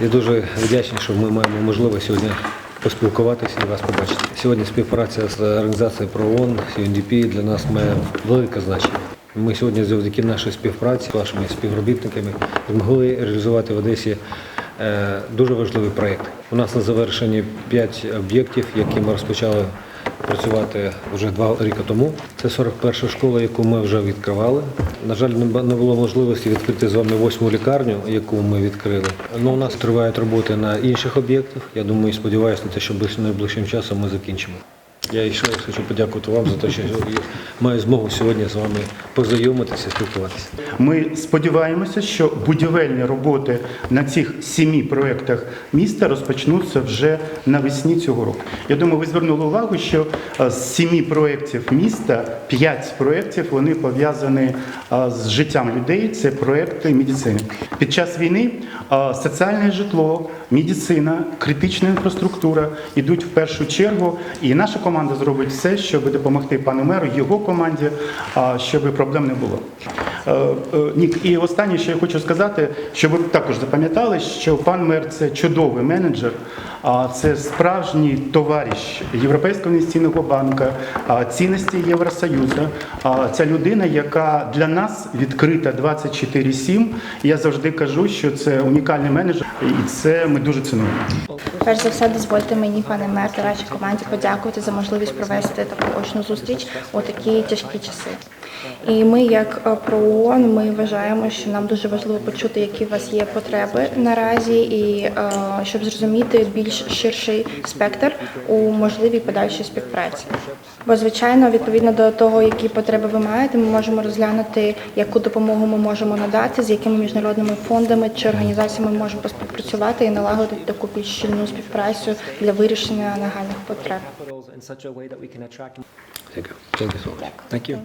Я дуже вдячний, що ми маємо можливість сьогодні поспілкуватися і вас побачити. Сьогодні співпраця з організацією ПРООН, UNDP для нас має велике значення. Ми сьогодні завдяки нашій співпраці з вашими співробітниками змогли реалізувати в Одесі е, дуже важливий проєкт. У нас на завершенні п'ять об'єктів, які ми розпочали працювати вже два роки тому. Це 41 школа, яку ми вже відкривали. На жаль, не було можливості відкрити з вами восьму лікарню, яку ми відкрили. Ну, у нас тривають роботи на інших об'єктах. Я думаю, сподіваюся на те, що найближчим часом ми закінчимо. Я ще раз хочу подякувати вам за те, що я маю змогу сьогодні з вами познайомитися, спілкуватися. Ми сподіваємося, що будівельні роботи на цих сімі проєктах міста розпочнуться вже навесні цього року. Я думаю, ви звернули увагу, що е, з сімі проєктів міста п'ять проєктів вони пов'язані е, з життям людей. Це проєкти медицини. Під час війни е, соціальне житло, медицина, критична інфраструктура йдуть в першу чергу. І наша команда зробить все, щоб допомогти пану меру, його команді, щоб проблем не було. Е, е, Нік, і останнє, що я хочу сказати, щоб ви також запам'ятали, що пан мер це чудовий менеджер, а це справжній товариш Європейського інвестиційного банку, цінності Євросоюзу. Ця людина, яка для нас відкрита 24-7. Я завжди кажу, що це унікальний менеджер, і це ми дуже цінуємо. Перш за все, дозвольте мені, пане мер, та вашій команді подякувати за можливість провести таку очну зустріч у такі тяжкі часи. І ми, як е, ПРООН, ми вважаємо, що нам дуже важливо почути, які у вас є потреби наразі, і е, щоб зрозуміти більш ширший спектр у можливій подальшій співпраці. Бо, звичайно, відповідно до того, які потреби ви маєте, ми можемо розглянути, яку допомогу ми можемо надати, з якими міжнародними фондами чи організаціями ми можемо поспівпрацювати і налагодити таку більш щільну співпрацю для вирішення нагальних потреб. Thank you so much. Thank you.